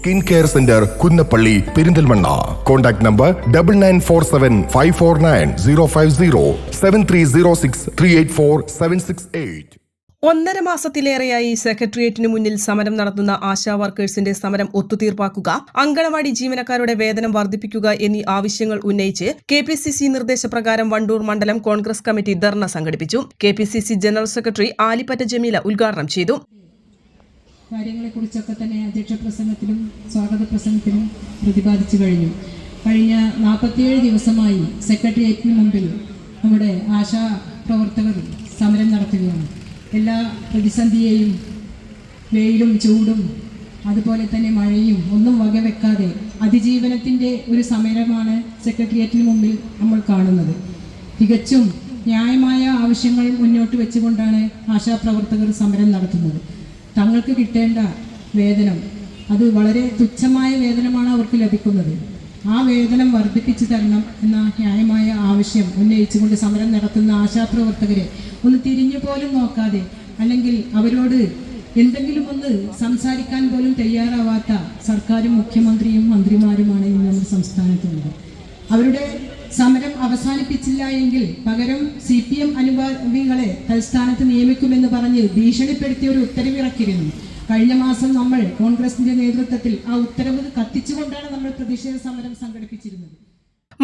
Skin care centre Kunnappally Perinthalmanna. Contact number double nine four seven five four nine zero five zero seven three zero six three eight four seven six eight ഒന്നര മാസത്തിലേറെയായി സെക്രട്ടേറിയറ്റിന് മുന്നിൽ സമരം നടത്തുന്ന ആശാ വർക്കേഴ്സിന്റെ സമരം ഒത്തുതീർപ്പാക്കുക അങ്കണവാടി ജീവനക്കാരുടെ വേതനം വർദ്ധിപ്പിക്കുക എന്നീ ആവശ്യങ്ങൾ ഉന്നയിച്ച് കെ പി സി സി നിർദ്ദേശപ്രകാരം വണ്ടൂർ മണ്ഡലം കോൺഗ്രസ് കമ്മിറ്റി ധർണ സംഘടിപ്പിച്ചു. K P C C general secretary Alipatta Jameela ഉദ്ഘാടനം ചെയ്തു. കാര്യങ്ങളെക്കുറിച്ചൊക്കെ തന്നെ അധ്യക്ഷ പ്രസംഗത്തിലും സ്വാഗത പ്രസംഗത്തിലും പ്രതിപാദിച്ചു കഴിഞ്ഞു. കഴിഞ്ഞ നാൽപ്പത്തിയേഴ് ദിവസമായി സെക്രട്ടേറിയറ്റിന് മുമ്പിൽ നമ്മുടെ ആശാ പ്രവർത്തകർ സമരം നടത്തുകയാണ്. എല്ലാ പ്രതിസന്ധിയെയും വെയിലും ചൂടും അതുപോലെ തന്നെ മഴയും ഒന്നും വകവെക്കാതെ അതിജീവനത്തിന്റെ ഒരു സമരമാണ് സെക്രട്ടേറിയറ്റിന് മുമ്പിൽ നമ്മൾ കാണുന്നത്. തികച്ചും ന്യായമായ ആവശ്യങ്ങൾ മുന്നോട്ട് വെച്ചുകൊണ്ടാണ് ആശാപ്രവർത്തകർ സമരം നടത്തുന്നത്. തങ്ങൾക്ക് കിട്ടേണ്ട വേതനം. അത് വളരെ തുച്ഛമായ വേതനമാണ് അവർക്ക് ലഭിക്കുന്നത്. ആ വേതനം വർദ്ധിപ്പിച്ചു തരണം എന്ന ന്യായമായ ആവശ്യം ഉന്നയിച്ചുകൊണ്ട് സമരം നടത്തുന്ന ആശാപ്രവർത്തകരെ ഒന്ന് തിരിഞ്ഞു പോലും നോക്കാതെ അല്ലെങ്കിൽ അവരോട് എന്തെങ്കിലും ഒന്ന് സംസാരിക്കാൻ പോലും തയ്യാറാവാത്ത സർക്കാരും മുഖ്യമന്ത്രിയും മന്ത്രിമാരുമാണ് ഇന്ന് നമ്മുടെ സംസ്ഥാനത്തുള്ളത്. അവരുടെ സമരം അവസാനിപ്പിച്ചില്ല എങ്കിൽ പകരം സി പി എം അനുഭാവികളെ തൽസ്ഥാനത്ത് നിയമിക്കുമെന്ന് പറഞ്ഞ് ഭീഷണിപ്പെടുത്തിയ ഒരു ഉത്തരവിറക്കിയിരുന്നു. കഴിഞ്ഞ മാസം നമ്മൾ കോൺഗ്രസിന്റെ നേതൃത്വത്തിൽ ആ ഉത്തരവ് കത്തിച്ചുകൊണ്ടാണ് നമ്മൾ പ്രതിഷേധ സമരം സംഘടിപ്പിച്ചിരുന്നത്.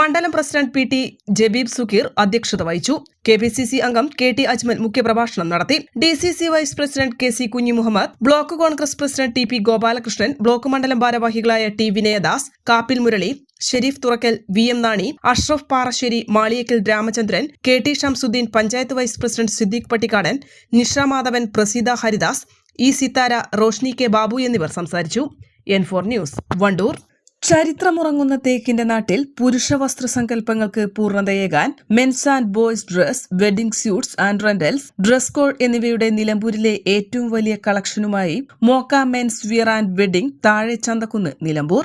മണ്ഡലം president P T Jabeeb Sukheer അധ്യക്ഷത വഹിച്ചു. കെ പി സി സി അംഗം കെ ടി അജ്മൽ മുഖ്യപ്രഭാഷണം നടത്തി. D C C vice president K C Kunhi Muhammad block Congress president T P Gopalakrishnan block മണ്ഡലം ഭാരവാഹികളായ T Vinayadas Kappil Murali Sherif Thurakkal V M Nani Ashraf Parasseri Maliyakkal Ramachandran K T Shamsuddin panchayat vice president Siddique Pattikkadan Nisha Madhavan Prasitha Haridas E Sithara Roshni K Babu എന്നിവർ സംസാരിച്ചു. N four news Wandoor. ചരിത്രമുറങ്ങുന്ന തേക്കിന്റെ നാട്ടിൽ പുരുഷ വസ്ത്ര സങ്കല്പങ്ങൾക്ക് പൂർണതയേകാൻ men's and boys dress wedding suits and rentals dress code എന്നിവയുടെ നിലമ്പൂരിലെ ഏറ്റവും വലിയ കളക്ഷനുമായി Mokka men's wear and wedding താഴെ ചന്തക്കുന്ന് നിലമ്പൂർ.